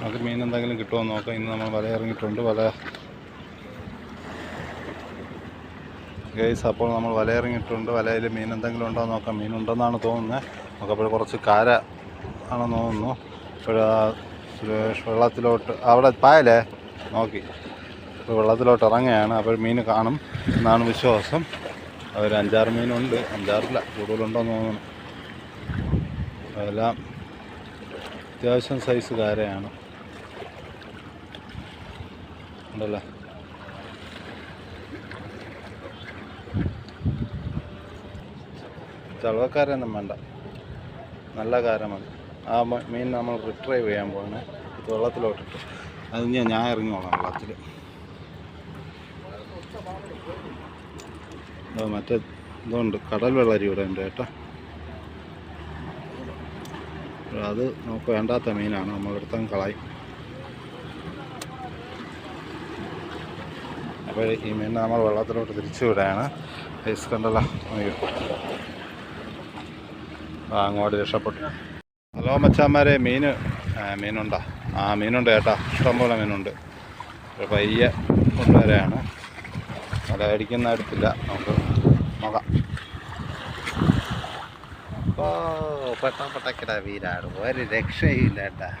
നമുക്ക് മീൻ എന്തെങ്കിലും കിട്ടുമോ നോക്കാം. ഇന്ന് നമ്മൾ വല ഇറങ്ങിയിട്ടുണ്ട്. വല ഗൈസ് അപ്പോൾ നമ്മൾ വല ഇറങ്ങിയിട്ടുണ്ട്. വലയിൽ മീൻ എന്തെങ്കിലും ഉണ്ടോ നോക്കാം. മീൻ ഉണ്ടെന്നാണ് തോന്നുന്നത്. നമുക്കപ്പോൾ കുറച്ച് കാര ആണെന്ന് തോന്നുന്നു. ഇപ്പോഴാ സുരേഷ് വെള്ളത്തിലോട്ട് അവിടെ പായലേ? നോക്കി. ഇപ്പോൾ വെള്ളത്തിലോട്ട് ഇറങ്ങുകയാണ്. അപ്പോൾ മീൻ കാണും എന്നാണ് വിശ്വാസം. ഒരു അഞ്ചാറ് മീനുണ്ട്. അഞ്ചാറില്ല. കൂടുതലുണ്ടോയെന്ന് തോന്നുന്നു. അതെല്ലാം അത്യാവശ്യം സൈസ് കാരയാണ്. ഉണ്ടല്ലേ? ചളവക്കാരൊന്നും വേണ്ട. നല്ല കാരമാണ്. ആ മീൻ നമ്മൾ റിട്രൈവ് ചെയ്യാൻ പോകണേ ഇത് വെള്ളത്തിലോട്ടിട്ട്. അത് ഞാൻ ഞാൻ ഇറങ്ങിക്കോളാം വെള്ളത്തിൽ മറ്റേ ഇതുണ്ട്. കടൽ വെള്ളരി ഇവിടെ ഉണ്ട് കേട്ടോ. അത് നമുക്ക് വേണ്ടാത്ത മീനാണ്. നമ്മൾ കളായി കളയും. അപ്പോൾ ഈ മീൻ നമ്മൾ വെള്ളത്തിലോട്ട് തിരിച്ചു വിടുകയാണ്. ഐസ് കണ്ടല്ലോ? അങ്ങോട്ട് രക്ഷപ്പെട്ടു. ഹലോ മച്ചാന്മാരെ മീൻ മീനുണ്ടോ. ആ മീനുണ്ട് ചേട്ടാ ഇഷ്ടംപോലെ മീനുണ്ട്. ഒരു പയ്യെ അത് അടിക്കുന്ന അടുത്തില്ല. നമുക്ക് നോക്കാം. ഓ പെട്ടാ പെട്ടക്കിട വീരാണ്. ഒരു രക്ഷയില്ല ഏട്ടാ